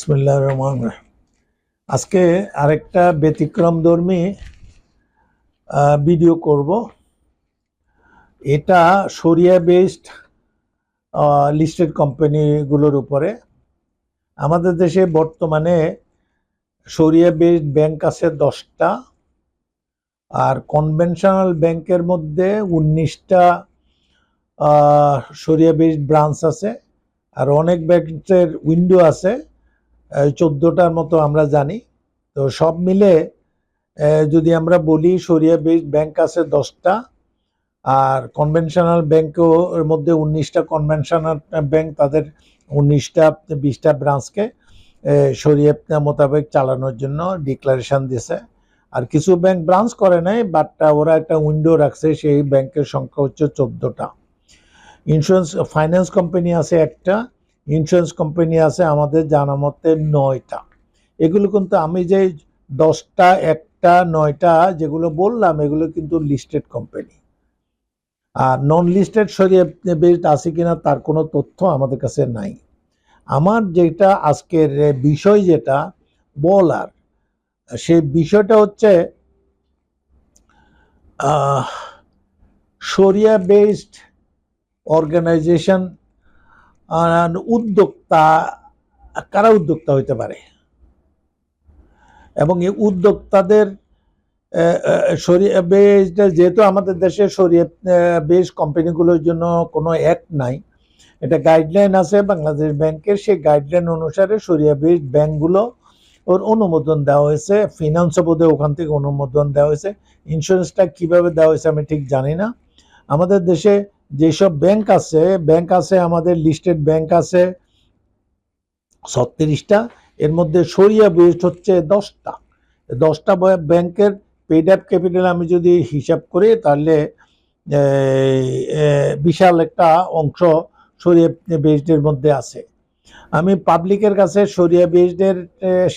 বিসমুল্লাহ রহমান রহিম। আজকে আরেকটা ব্যতিক্রমধর্মী আহ, ভিডিও করব। এটা সরিয়া বেসড লিস্টেড কোম্পানিগুলোর উপরে। আমাদের দেশে বর্তমানে সরিয়া বেসড ব্যাংক আছে দশটা আর কনভেনশনাল ব্যাংকের মধ্যে উনিশটা সরিয়া বেসড ব্রাঞ্চ আছে আর অনেক ব্যাংকের উইন্ডো আছে। চোদ্দোটার মতো আমরা জানি। তো সব মিলে যদি আমরা বলি সরিয়া ব্যাংক আছে দশটা, আর কনভেনশনাল ব্যাংকও এর মধ্যে উনিশটা কনভেনশনাল ব্যাংক তাদের উনিশটা, বিশটা ব্রাঞ্চকে সরিয়ে মোতাবেক চালানোর জন্য ডিক্লারেশন দিছে আর কিছু ব্যাংক ব্রাঞ্চ করে নাই বাট ওরা একটা উইন্ডো রাখছে, সেই ব্যাংকের সংখ্যা হচ্ছে চোদ্দোটা। ইন্স্যুরেন্স ফাইন্যান্স কোম্পানি আছে একটা ইন্স্যুরেন্স কোম্পানি আছে আমাদের জানা মতে নয়টা। এগুলো কিন্তু আমি যে দশটা, একটা, নয়টা যেগুলো বললাম, এগুলো কিন্তু লিস্টেড কোম্পানি আর নন লিস্টেড সরিয়ে বেসড আছে কিনা তার কোনো তথ্য আমাদের কাছে নাই। আমার যেটা আজকের বিষয় যেটা বলার, সে বিষয়টা হচ্ছে সরিয়া বেসড অর্গানাইজেশন উদ্যোক্তা, কারা উদ্যোক্তা হইতে পারে? এবং এই উদ্যোক্তাদের যেহেতু আমাদের দেশে সরিয়া বেস কোম্পানিগুলোর জন্য কোনো অ্যাক্ট নাই, এটা গাইডলাইন আছে বাংলাদেশ ব্যাংকের, সেই গাইডলাইন অনুসারে সরিয়া বেস ব্যাংকগুলো ওর অনুমোদন দেওয়া হয়েছে ফিনান্স বোধে ওখান থেকে অনুমোদন দেওয়া হয়েছে ইন্স্যুরেন্সটা কীভাবে দেওয়া হয়েছে আমি ঠিক জানি না। আমাদের দেশে যেসব ব্যাংক আছে ব্যাংক আছে আমাদের লিস্টেড ব্যাংক আছে, ছত্রিশটা, এর মধ্যে সরিয়া বেসড হচ্ছে দশটা। দশটা ব্যাংকের পেড আপ ক্যাপিটাল আমি যদি হিসাব করি, তাহলে বিশাল একটা অংশ সরিয়া বেসডের মধ্যে আছে। আমি পাবলিকের কাছে সরিয়া বেসডের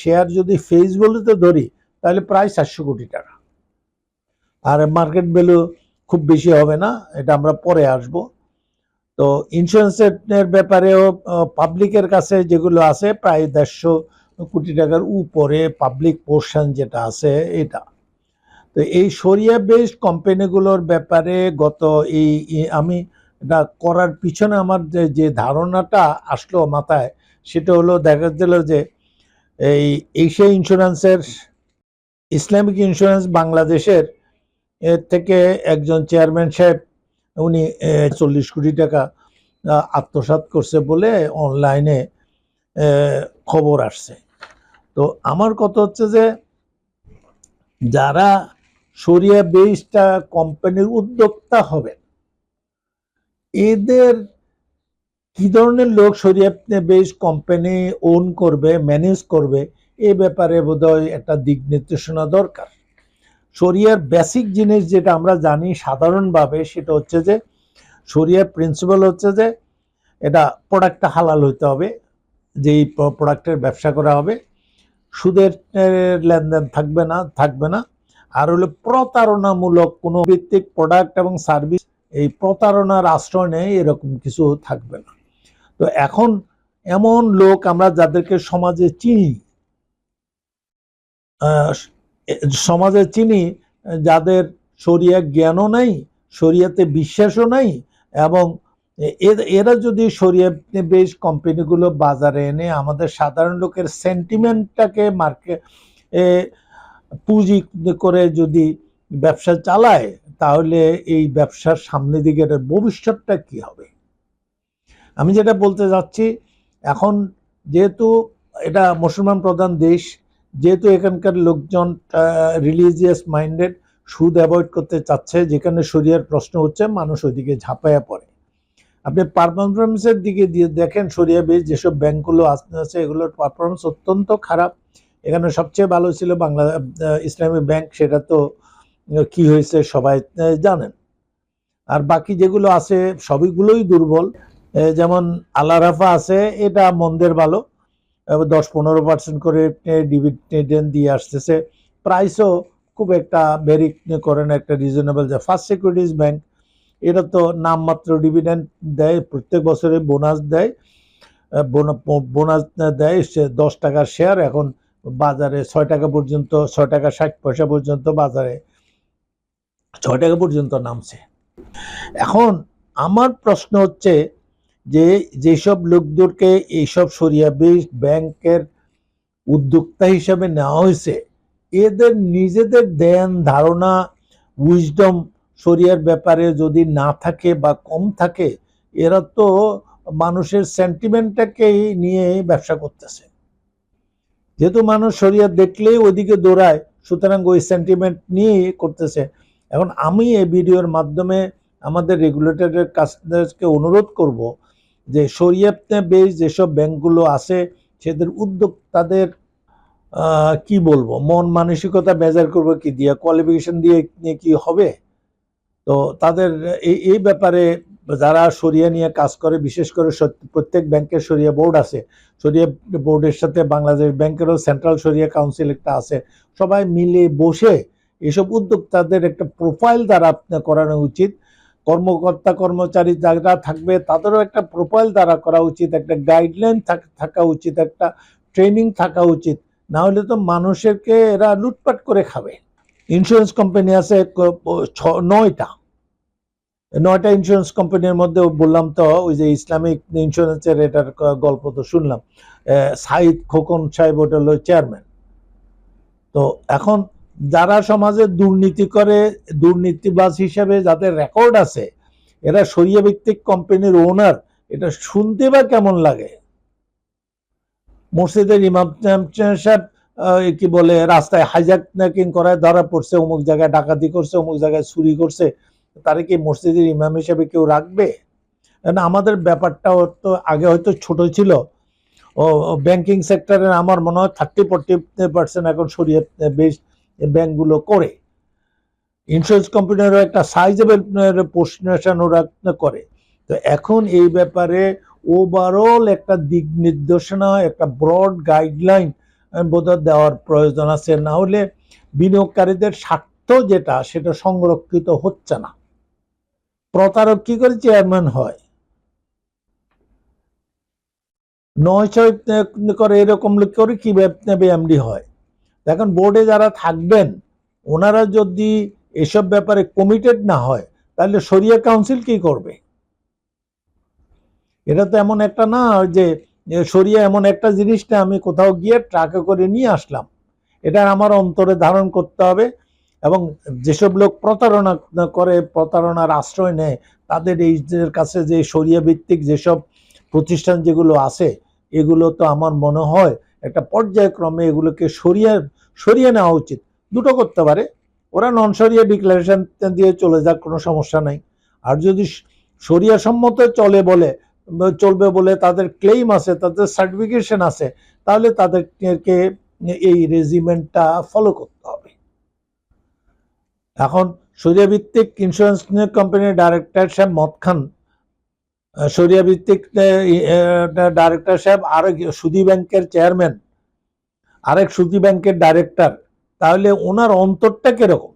শেয়ার যদি ফেস বলতে ধরি, তাহলে প্রায় চারশো কোটি টাকা। আর মার্কেট ভ্যালু খুব বেশি হবে না, এটা আমরা পরে আসব। তো ইন্স্যুরেন্সের ব্যাপারেও পাবলিকের কাছে যেগুলো আছে, প্রায় দেড়শো কোটি টাকার উপরে পাবলিক পোর্শন যেটা আছে, এটা। তো এই সরিয়া বেসড কোম্পানিগুলোর ব্যাপারে গত এই আমি এটা করার পিছনে আমার যে যে ধারণাটা আসলো মাথায়, সেটা হলো দেখা গেল যে, এই এশিয়া ইন্স্যুরেন্সের ইসলামিক ইন্স্যুরেন্স বাংলাদেশের এর থেকে একজন চেয়ারম্যান সাহেব, উনি চল্লিশ কোটি টাকা আত্মসাৎ করছে বলে অনলাইনে খবর আসছে। তো আমার কথা হচ্ছে যে, যারা সরিয়া বেসটা কোম্পানির উদ্যোক্তা হবেন, এদের কি ধরনের লোক সরিয়া বেস কোম্পানি ওন করবে ম্যানেজ করবে, এ ব্যাপারে বোধহয় একটা দিক নির্দেশনা দরকার। শরিয়ার বেসিক জিনিস যেটা আমরা জানি সাধারণভাবে সেটা হচ্ছে যে শরিয়ার প্রিন্সিপাল হচ্ছে যে এটা প্রোডাক্টটা হালাল হইতে হবে, যেই প্রোডাক্টের ব্যবসা করা হবে। সুদের লেনদেন থাকবে না থাকবে না। আর হলো প্রতারণামূলক কোনো ভিত্তিক প্রোডাক্ট এবং সার্ভিস এই প্রতারণার আশ্রয় নেই, এরকম কিছু থাকবে না। তো এখন এমন লোক আমরা যাদেরকে সমাজে চিনি সমাজে চিনি, যাদের শরিয়া জ্ঞানও নাই, শরিয়াতে বিশ্বাসও নাই, এবং এরা যদি শরিয়া বেশ কোম্পানিগুলো বাজারে এনে আমাদের সাধারণ লোকের সেন্টিমেন্টটাকে মার্কে পুঁজি করে যদি ব্যবসা চালায়, তাহলে এই ব্যবসার সামনে দিকে ভবিষ্যৎটা কি হবে? আমি যেটা বলতে যাচ্ছি, এখন যেহেতু এটা মুসলমান প্রধান দেশ যেহেতু এখানকার লোকজন রিলিজিয়াস মাইন্ডেড সুদ অ্যাভয়েড করতে চাচ্ছে, যেখানে শরিয়ার প্রশ্ন হচ্ছে, মানুষ ওইদিকে ঝাঁপাইয়া পড়ে। আপনি পারফরমেন্সের দিকে দিয়ে দেখেন সরিয়া বেশ যেসব ব্যাংকগুলো আছে, এগুলোর পারফরমেন্স অত্যন্ত খারাপ। এখানে সবচেয়ে ভালো ছিল বাংলা ইসলামী ব্যাংক, সেটা তো কি হয়েছে সবাই জানেন। আর বাকি যেগুলো আছে, সবইগুলোই দুর্বল। যেমন আলারাফা আছে, এটা মন্দের ভালো। দশ পনেরো পার্সেন্ট করে ডিভিডেন্ড দিয়ে আসতেছে। প্রাইসও খুব একটা ভেরি করেন একটা রিজনেবল যে ফার্স্ট সিকিউরিটিজ ব্যাংক এটা তো নামমাত্র ডিভিডেন্ড দেয়, প্রত্যেক বছরে বোনাস দেয়। বোনাস দেয়, সে দশ টাকার শেয়ার এখন বাজারে ছয় টাকা পর্যন্ত, ছয় টাকা ষাট পয়সা পর্যন্ত বাজারে ছয় টাকা পর্যন্ত নামছে। এখন আমার প্রশ্ন হচ্ছে যে যেসব লোকদেরকে এইসব সরিয়া বেসড ব্যাংকের উদ্যোক্তা হিসাবে নেওয়া হয়েছে, এদের নিজেদের ধ্যান ধারণা উইজডম শরিয়ার ব্যাপারে যদি না থাকে বা কম থাকে, এরা তো মানুষের সেন্টিমেন্টটাকেই নিয়ে ব্যবসা করতেছে। যেহেতু মানুষ শরিয়া দেখলেই ওইদিকে দৌড়ায়, সুতরাং ওই সেন্টিমেন্ট নিয়েই করতেছে। এখন আমি এই ভিডিওর মাধ্যমে আমাদের রেগুলেটরের কাছকে অনুরোধ করব যে শরিয়াতে বেশ যেসব ব্যাংকগুলো আছে, সেদের উদ্যোগ তাদের কি বলব, মন মানসিকতা বেজার করব কি দিয়ে কোয়ালিফিকেশন দিয়ে কি হবে? তো তাদের এই এই ব্যাপারে যারা সরিয়া নিয়ে কাজ করে, বিশেষ করে প্রত্যেক ব্যাংকের সরিয়া বোর্ড আছে সরিয়া বোর্ডের সাথে বাংলাদেশ ব্যাংকেরও সেন্ট্রাল সরিয়া কাউন্সিল একটা আছে, সবাই মিলে বসে এসব উদ্যোক্তাদের একটা প্রোফাইল দ্বারা করানো উচিত। কর্মকর্তা, কর্মচারী যারা থাকবে, তাদেরও একটা প্রোফাইল দ্বারা করা উচিত, একটা গাইডলাইন থাকা উচিত, একটা ট্রেনিং থাকা উচিত। না হলে তো মানুষেরকে এরা লুটপাট করে খাবে। ইন্স্যুরেন্স কোম্পানি আছে নয়টা। নয়টা ইন্স্যুরেন্স কোম্পানির মধ্যে বললাম তো, ওই যে ইসলামিক ইন্স্যুরেন্সের এটার গল্প তো শুনলাম। সাইদ খোকন সাহেব ওটা হলো চেয়ারম্যান তো এখন যারা সমাজে দুর্নীতি করে, দুর্নীতিবাজ হিসেবে যাদের রেকর্ড আছে, এরা সরিয়া ভিত্তিক কোম্পানির ওনার এটা শুনতে বা কেমন লাগে? মসজিদের ইমাম সাহেব কি বলে, রাস্তায় হাইজ্যাকিং করায়, ধরা পড়ছে, অমুক জায়গায় ডাকাতি করছে, অমুক জায়গায় চুরি করছে, তারা কি মসজিদের ইমাম হিসেবে কেউ রাখবে? আমাদের ব্যাপারটা তো আগে হয়তো ছোট ছিল। ও ব্যাংকিং সেক্টরে আমার মনে হয় থার্টি ফোর্টি পার্সেন্ট এখন সরিয়ে বেশ ব্যাংকগুলো করে। ইন্স্যুরেন্স কোম্পানিরও একটা সাইজেবল পোস্টেশন ওরা করে। তো এখন এই ব্যাপারে ওভারঅল একটা দিক নির্দেশনা, একটা ব্রড গাইডলাইন বোধহয় দেওয়ার প্রয়োজন আছে। না হলে বিনিয়োগকারীদের স্বার্থ যেটা, সেটা সংরক্ষিত হচ্ছে না। প্রতারক কি করে চেয়ারম্যান হয়? নয় ছয় করে এরকম লোক করে কি এমডি হয়? এখন বোর্ডে যারা থাকবেন, ওনারা যদি এসব ব্যাপারে কমিটেড না হয়, তাহলে সরিয়া কাউন্সিল কি করবে? এটা তো এমন একটা না যে সরিয়া এমন একটা জিনিসটা আমি কোথাও গিয়ে ট্রাকে করে নিয়ে আসলাম। এটা আমার অন্তরে ধারণ করতে হবে এবং যেসব লোক প্রতারণা করে, প্রতারণার আশ্রয় নেয়, তাদের এই কাছে যে সরিয়া ভিত্তিক যেসব প্রতিষ্ঠান যেগুলো আছে, এগুলো তো আমার মনে হয় একটা পর্যায়ক্রমে এগুলোকে সরিয়ে সরিয়ে নেওয়া উচিত। দুটো করতে পারে। ওরা নন সরিয়া ডিক্লারেশন দিয়ে চলে যাক, কোনো সমস্যা নাই। আর যদি সরিয়া সম্মত চলে বলে, চলবে বলে তাদের ক্লেইম আছে, তাদের সার্টিফিকেশন আছে, তাহলে তাদেরকে এই রেজিমেন্টটা ফলো করতে হবে। এখন সরিয়া ভিত্তিক ইন্স্যুরেন্স কোম্পানির ডাইরেক্টর সাহেব মদ খান সরিয়া ভিত্তিক ডাইরেক্টর সাহেব, আরেক সুদি ব্যাংকের চেয়ারম্যান আরেক সুদী ব্যাংকের ডাইরেক্টর তাহলে ওনার অন্তরটা কীরকম?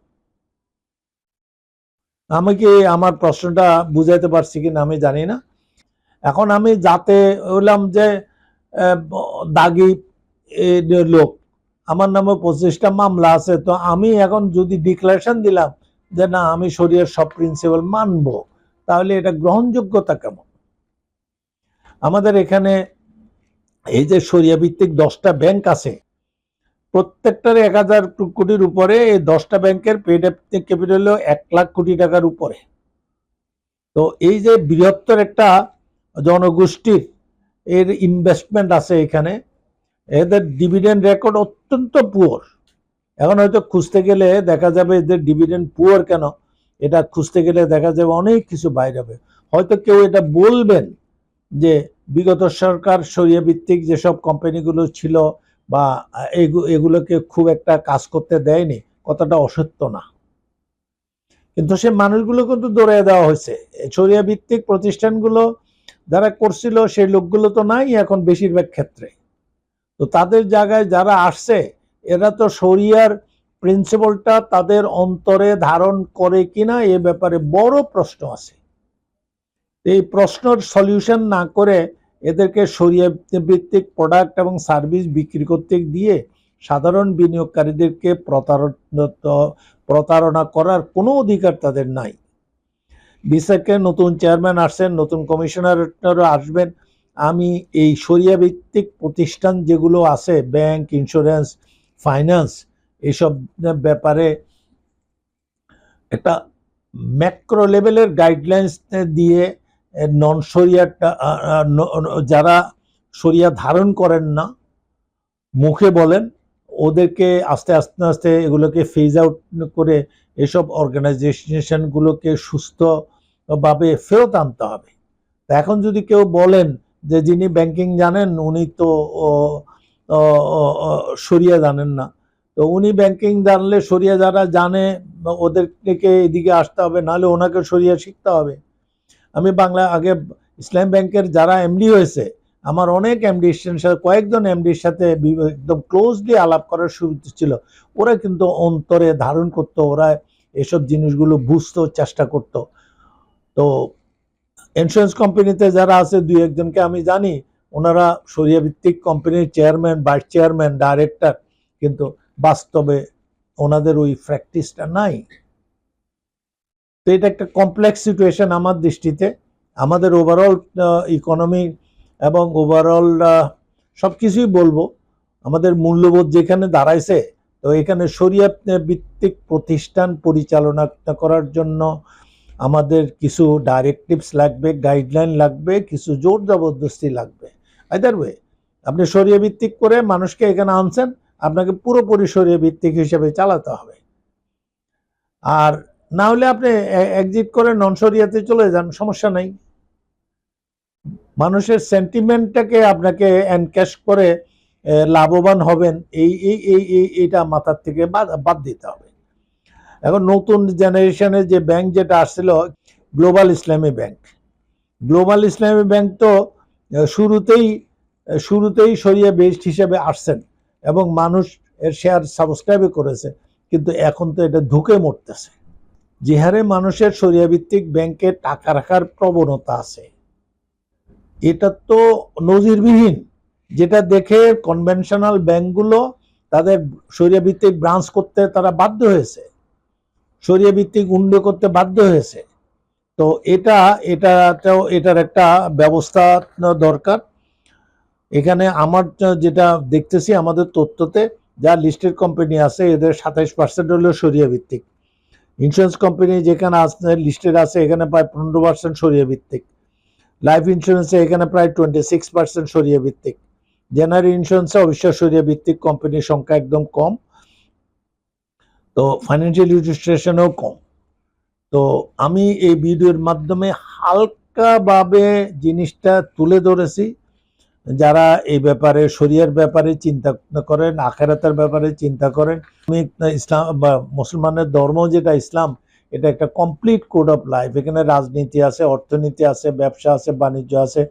আমি কি আমার প্রশ্নটা বুঝাইতে পারছি কিনা আমি জানি না। এখন আমি যাতে হলাম যে দাগি লোক, আমার নামে পঁচিশটা মামলা আছে, তো আমি এখন যদি ডিক্লারেশন দিলাম যে না, আমি শরীরের সব প্রিন্সিপাল মানবো, তাহলে এটা গ্রহণযোগ্যতা কেমন? আমাদের এখানে এই যে সরিয়া ভিত্তিক দশটা ব্যাংক আছে, প্রত্যেকটার এক হাজার কোটির উপরে এই দশটা ব্যাংকের পেড ক্যাপিটাল এক লাখ কোটি টাকার উপরে। তো এই যে বৃহত্তর একটা জনগোষ্ঠীর এর ইনভেস্টমেন্ট আছে এখানে, এদের ডিভিডেন্ড রেকর্ড অত্যন্ত পুয়ার এখন হয়তো খুঁজতে গেলে দেখা যাবে এদের ডিভিডেন্ড পুয়ার কেন? এটা খুঁজতে গেলে দেখা যাবে অনেক কিছু বাইরে হবে। হয়তো কেউ এটা বলবেন যে বিগত সরকার সরিয়া ভিত্তিক যেসব কোম্পানিগুলো ছিল বা এগুলোকে খুব একটা কাজ করতে দেয়নি, কথাটা অসত্য না। কিন্তু সে মানুষগুলো কিন্তু দৌড়ে দেওয়া হয়েছে। সরিয়া ভিত্তিক প্রতিষ্ঠানগুলো যারা করছিল, সেই লোকগুলো তো নাই এখন বেশিরভাগ ক্ষেত্রে। তো তাদের জায়গায় যারা আসছে, এরা তো শরিয়ার প্রিন্সিপালটা তাদের অন্তরে ধারণ করে কিনা এ ব্যাপারে বড় প্রশ্ন আছে। এই প্রশ্নের সলিউশন না করে এদেরকে সরিয়া ভিত্তিক প্রোডাক্ট এবং সার্ভিস বিক্রি করতে দিয়ে সাধারণ বিনিয়োগকারীদেরকে প্রতারণা প্রতারণা করার কোনো অধিকার তাদের নাই। বিসেকে নতুন চেয়ারম্যান আসছেন, নতুন কমিশনারও আসবেন। আমি এই সরিয়া ভিত্তিক প্রতিষ্ঠান যেগুলো আছে ব্যাংক ইন্স্যুরেন্স ফাইন্যান্স এসব ব্যাপারে একটা ম্যাক্রো লেভেলের গাইডলাইন্স দিয়ে নন সরিয়াটা যারা সরিয়া ধারণ করেন না, মুখে বলেন, ওদেরকে আস্তে আস্তে আস্তে এগুলোকে ফেজ আউট করে এসব অর্গানাইজেশনগুলোকে সুস্থভাবে ফেরত আনতে হবে। এখন যদি কেউ বলেন যে যিনি ব্যাংকিং জানেন, উনি তো সরিয়া জানেন না, তো উনি ব্যাংকিং জানলে সরিয়া যারা জানে, ওদেরকে এদিকে আসতে হবে, নাহলে ওনাকে সরিয়া শিখতে হবে। আমি বাংলা আগে ইসলাম ব্যাংকের যারা এমডি হয়েছে, আমার অনেক এমডির সাথে কয়েকজন এমডির সাথে একদম ক্লোজলি আলাপ করার সুবিধা ছিল। ওরা কিন্তু অন্তরে ধারণ করতো, ওরা এসব জিনিসগুলো বুঝতো, চেষ্টা করতো। তো ইন্স্যুরেন্স কোম্পানিতে যারা আছে, দুই একজনকে আমি জানি, ওনারা সরিয়া ভিত্তিক কোম্পানির চেয়ারম্যান ভাইস চেয়ারম্যান ডাইরেক্টর কিন্তু বাস্তবে ওনাদের ওই প্র্যাকটিসটা নাই। তো এটা একটা কমপ্লেক্স সিচুয়েশন আমার দৃষ্টিতে। আমাদের ওভারঅল ইকোনমি এবং ওভারঅল সব কিছুই বলব। আমাদের মূল্যবোধ যেখানে দাঁড়াইছে, তো এখানে শরিয়া ভিত্তিক প্রতিষ্ঠান পরিচালনা করার জন্য আমাদের কিছু ডাইরেক্টিভস লাগবে গাইডলাইন লাগবে, কিছু জোর জবরদস্তি লাগবে। আইদার ওয়ে আপনি সরিয়া ভিত্তিক করে মানুষকে এখানে আনছেন, আপনাকে পুরোপুরি সরিয়া ভিত্তিক হিসেবে চালাতে হবে। আর না হলে আপনি এক্সিট করে নন সরিয়াতে চলে যান, সমস্যা নাই। মানুষের সেন্টিমেন্টটাকে আপনাকে এনক্যাশ করে লাভবান হবেন, এই এই এই, এই- এইটা মাথার থেকে বাদ দিতে হবে। এখন নতুন জেনারেশনের যে ব্যাংক যেটা আসছিল গ্লোবাল ইসলামী ব্যাংক গ্লোবাল ইসলামী ব্যাংক তো শুরুতেই শুরুতেই সরিয়ে বেস্ট হিসেবে আসছেন এবং মানুষ এর শেয়ার সাবস্ক্রাইবও করেছে, কিন্তু এখন তো এটা ধুকে মরতেছে। যে হারে মানুষের সরিয়া ভিত্তিক ব্যাংকে টাকা রাখার প্রবণতা আছে। এটা তো নজিরবিহীন, যেটা দেখে কনভেনশনাল ব্যাংকগুলো তাদের সরিয়া ভিত্তিক ব্রাঞ্চ করতে তারা বাধ্য হয়েছে। সরিয়া ভিত্তিক উন্নয় করতে বাধ্য হয়েছে। তো এটা, এটাতেও এটার একটা ব্যবস্থা দরকার। এখানে আমার যেটা দেখতেছি আমাদের তথ্যতে, যা লিস্টেড কোম্পানি আছে, এদের সাতাইশ পার্সেন্ট হলো সরিয়া ভিত্তিক ইন্স্যুরেন্স কোম্পানি যেখানে আছে লিস্টেড আছে, এখানে প্রায় পনেরো পার্সেন্ট সরিয়া ভিত্তিক। লাইফ ইন্স্যুরেন্সে এখানে প্রায় টোয়েন্টি সিক্স পার্সেন্ট সরিয়া ভিত্তিক। জেনারেল ইন্স্যুরেন্সে অবশ্য সরিয়া ভিত্তিক কোম্পানির সংখ্যা একদম কম। তো ফাইন্যান্সিয়াল ইলিস্ট্রেশনও কম। তো আমি এই ভিডিওর মাধ্যমে হালকাভাবে জিনিসটা তুলে ধরেছি। যারা এই ব্যাপারে শরিয়ার ব্যাপারে চিন্তা করেন, আখেরাতের ব্যাপারে চিন্তা করেন ইসলাম, বা মুসলমানের ধর্ম যেটা ইসলাম, এটা একটা কমপ্লিট কোড অফ লাইফ এখানে রাজনীতি আছে, অর্থনীতি আছে, ব্যবসা আছে, বাণিজ্য আছে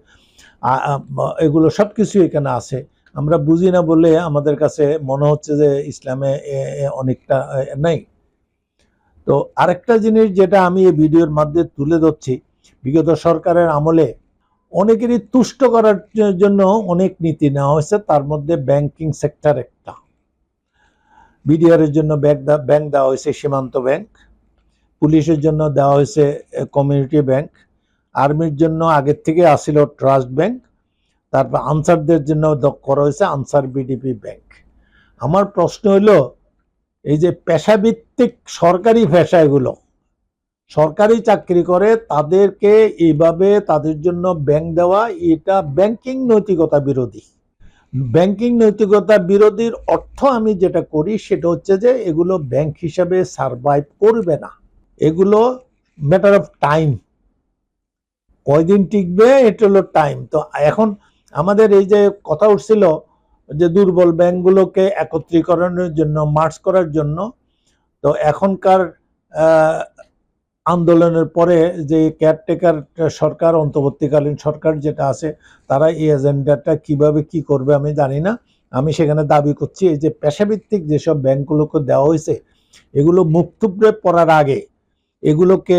এগুলো সব কিছু এখানে আছে। আমরা বুঝি না বলে আমাদের কাছে মনে হচ্ছে যে ইসলামে অনেকটা নেই। তো আরেকটা জিনিস যেটা আমি এই ভিডিওর মাধ্যমে তুলে ধরছি, বিগত সরকারের আমলে অনেকেরই তুষ্ট করার জন্য অনেক নীতি নেওয়া হয়েছে। তার মধ্যে ব্যাংকিং সেক্টর একটা। বিডিআর এর জন্য ব্যাংক ব্যাংক দেওয়া হয়েছে সীমান্ত ব্যাংক পুলিশের জন্য দেওয়া হয়েছে কমিউনিটি ব্যাংক আর্মির জন্য আগের থেকে আসিল ট্রাস্ট ব্যাংক তারপর আনসারদের জন্য করা হয়েছে আনসার বিডিপি ব্যাংক আমার প্রশ্ন হলো এই যে পেশাভিত্তিক সরকারি পেশা এগুলো সরকারি চাকরি করে, তাদেরকে এইভাবে তাদের জন্য ব্যাংক দেওয়া, এটা ব্যাংকিং নৈতিকতা বিরোধী। ব্যাংকিং নৈতিকতা বিরোধীর অর্থ আমি যেটা করি সেটা হচ্ছে যে, এগুলো ব্যাংক হিসাবে সারভাইভ করবে না। এগুলো ম্যাটার অফ টাইম কয়দিন টিকবে, এটা হলো টাইম তো এখন আমাদের এই যে কথা উঠছিল যে দুর্বল ব্যাংকগুলোকে একত্রীকরণের জন্য মার্চ করার জন্য, তো এখনকার আন্দোলনের পরে যে কেয়ারটেকার সরকার, অন্তর্বর্তীকালীন সরকার যেটা আছে, তারা এই এজেন্ডাটা কীভাবে কি করবে আমি জানি না। আমি সেখানে দাবি করছি, এই যে পেশাভিত্তিক যেসব ব্যাংকগুলোকে দেওয়া হয়েছে, এগুলো থুবড়ে পড়ার আগে এগুলোকে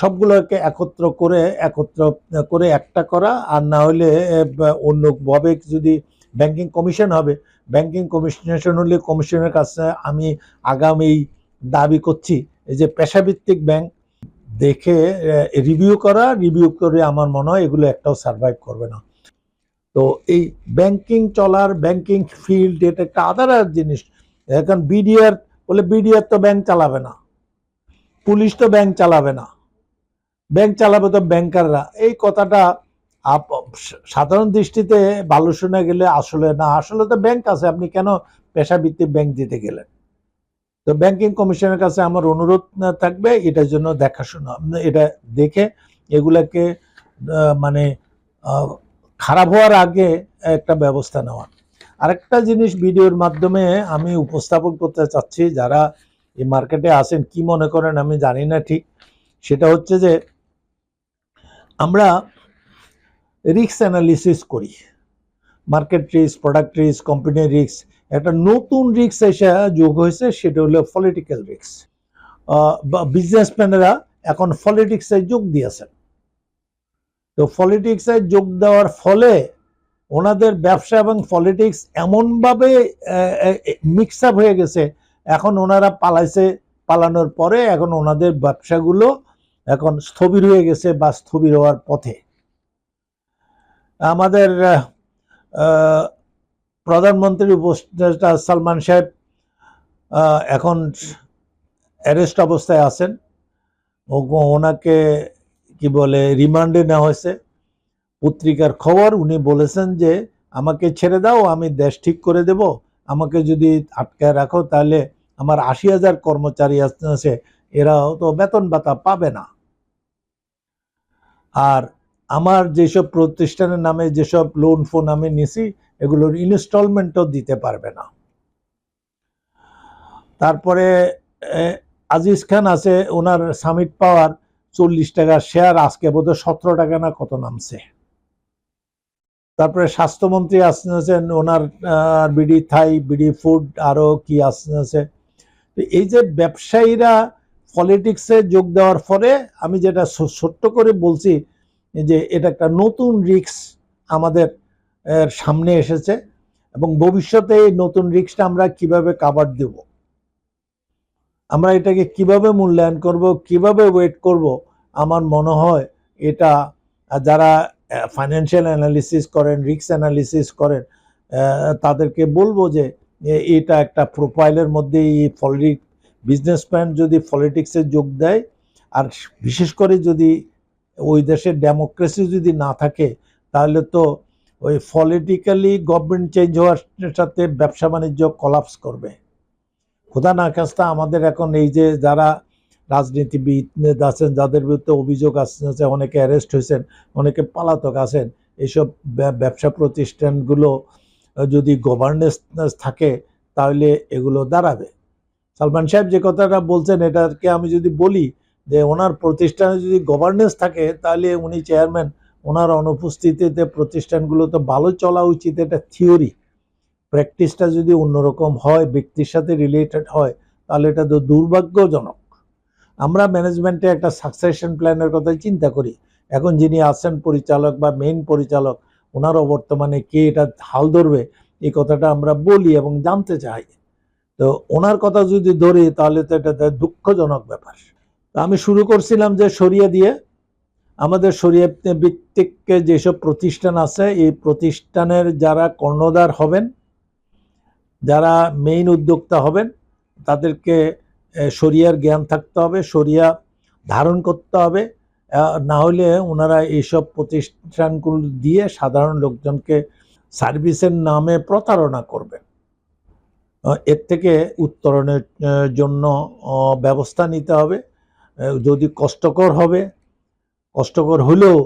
সবগুলোকে একত্র করে একত্র করে একটা করা, আর না হলে অন্যভাবে যদি ব্যাংকিং কমিশন হবে, ব্যাংকিং কমিশন হলে কমিশনের কাছে আমি আগামী দাবি করছি এই যে পেশাভিত্তিক ব্যাংক, দেখে রিভিউ করা রিভিউ করে আমার মনে হয় এগুলো একটাও সার্ভাইভ করবে না। তো এই ব্যাংকিং চলার ব্যাংকিং ফিল্ড এটা একটা আদার জিনিস। এখন বিডিআর বলে বিডিআর তো ব্যাংক চালাবে না। পুলিশ তো ব্যাংক চালাবে না। ব্যাংক চালাবে তো ব্যাংকাররা এই কথাটা সাধারণ দৃষ্টিতে ভালো শোনা গেলে আসলে না। আসলে তো ব্যাংক আছে। আপনি কেন পেশাভিত্তিক ব্যাংক দিতে গেলেন? তো ব্যাংকিং কমিশনের কাছে আমার অনুরোধ থাকবে এটার জন্য দেখাশোনা। এটা দেখে এগুলাকে মানে খারাপ হওয়ার আগে একটা ব্যবস্থা নেওয়া। আরেকটা জিনিস ভিডিওর মাধ্যমে আমি উপস্থাপন করতে চাচ্ছি, যারা এই মার্কেটে আসেন কি মনে করেন আমি জানি না ঠিক। সেটা হচ্ছে যে, আমরা রিস্ক অ্যানালিসিস করি। মার্কেট রিস্ক প্রোডাক্ট রিস্ক কোম্পানির রিস্ক একটা নতুন রিক্স এসে যোগ হয়েছে, সেটা হলো পলিটিক্যাল রিস্ক বিজনেসম্যানেরা এখন পলিটিক্সে যোগ দিয়েছেন। তো পলিটিক্সে যোগ দেওয়ার ফলে ওনাদের ব্যবসা এবং পলিটিক্স এমনভাবে মিক্স আপ হয়ে গেছে, এখন ওনারা পালাইছে, পালানোর পরে এখন ওনাদের ব্যবসাগুলো এখন স্থবির হয়ে গেছে বা স্থবির হওয়ার পথে। আমাদের প্রধানমন্ত্রী উপদেষ্টা সালমান সাহেব এখন অ্যারেস্ট অবস্থায় আছেন। ওনাকে কি বলে, রিমান্ডে নেওয়া হয়েছে। পত্রিকার খবর, উনি বলেছেন যে, আমাকে ছেড়ে দাও, আমি দেশ ঠিক করে দেব। আমাকে যদি আটকায় রাখো, তাহলে আমার আশি হাজার কর্মচারী আছে, এরাও তো বেতন ভাতা পাবে না। আর আমার যেসব প্রতিষ্ঠানের নামে যেসব লোন ফোন আমি নিছি এগুলোর ইনস্টলমেন্টও দিতে পারবে না। তারপরে আজিজ খান আছে, ওনার সামিট পাওয়ার চল্লিশ টাকা শেয়ার আজকে বোধহয় সতেরো টাকা না কত নামছে। তারপরে স্বাস্থ্যমন্ত্রী আসছেন ওনার বিডি থাই, বিডি ফুড আরও কি আসছে তো এই যে ব্যবসায়ীরা পলিটিক্সে যোগ দেওয়ার ফলে আমি যেটা ছোট্ট করে বলছি, যে এটা একটা নতুন রিক্স আমাদের সামনে এসেছে এবং ভবিষ্যতে এই নতুন রিক্সটা আমরা কীভাবে কাভার দেব? আমরা এটাকে কীভাবে মূল্যায়ন করব, কীভাবে ওয়েট করব? আমার মনে হয় এটা যারা ফাইন্যান্সিয়াল অ্যানালিসিস করেন রিস্ক অ্যানালিসিস করেন তাদেরকে বলব যে এটা একটা প্রোফাইলের মধ্যে এই পলিটিক বিজনেসম্যান যদি পলিটিক্সে যোগ দেয়, আর বিশেষ করে যদি ওই দেশের ডেমোক্রেসি যদি না থাকে, তাহলে তো ওই পলিটিক্যালি গভর্নমেন্ট চেঞ্জ হওয়ার সাথে ব্যবসা বাণিজ্য কলাপস করবে। খোদা না কাজটা আমাদের এখন এই যে যারা রাজনীতিবিদ আছেন, যাদের বিরুদ্ধে অভিযোগ আসছে অনেকে অ্যারেস্ট হয়েছেন, অনেকে পালাতক আছেন, এইসব ব্যবসা প্রতিষ্ঠানগুলো যদি গভর্নেন্স থাকে, তাহলে এগুলো দাঁড়াবে। সালমান সাহেব যে কথাটা বলছেন, এটাকে আমি যদি বলি, যে ওনার প্রতিষ্ঠানে যদি গভর্নেন্স থাকে, তাহলে উনি চেয়ারম্যান ওনার অনুপস্থিতিতে প্রতিষ্ঠানগুলো তো ভালো চলা উচিত, এটা থিওরি প্র্যাকটিসটা যদি অন্যরকম হয়, ব্যক্তির সাথে রিলেটেড হয়, তাহলে এটা তো দুর্ভাগ্যজনক। আমরা ম্যানেজমেন্টে একটা সাকসেশন প্ল্যানের কথা চিন্তা করি। এখন যিনি আছেন পরিচালক বা মেইন পরিচালক ওনারও বর্তমানে কে এটা হাল ধরবে, এই কথাটা আমরা বলি এবং জানতে চাই। তো ওনার কথা যদি ধরি, তাহলে তো এটা দুঃখজনক ব্যাপার। আমি শুরু করছিলাম যে সরিয়ে দিয়ে আমাদের সরিয়ে ভিত্তিক যেসব প্রতিষ্ঠান আছে, এই প্রতিষ্ঠানের যারা কর্ণধার হবেন, যারা মেইন উদ্যোক্তা হবেন, তাদেরকে শরিয়ার জ্ঞান থাকতে হবে, শরিয়া ধারণ করতে হবে। না হলে ওনারা এইসব প্রতিষ্ঠানগুলো দিয়ে সাধারণ লোকজনকে সার্ভিসের নামে প্রতারণা করবেন। এর থেকে উত্তরণের জন্য ব্যবস্থা নিতে হবে। যদি কষ্টকর হবে কষ্টকর হলেও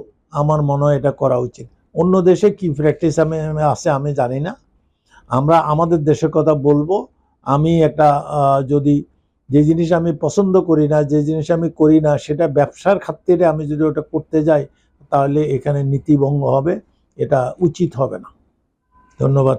আমার মনে হয় এটা করা উচিত। অন্য দেশে কি প্র্যাকটিস আমি আছে আমি জানি না। আমরা আমাদের দেশের কথা বলব। আমি একটা যদি যে জিনিস আমি পছন্দ করি না, যে জিনিস আমি করি না, সেটা ব্যবসার খাতিরে আমি যদি ওটা করতে যাই, তাহলে এখানে নীতিভঙ্গ হবে, এটা উচিত হবে না। ধন্যবাদ।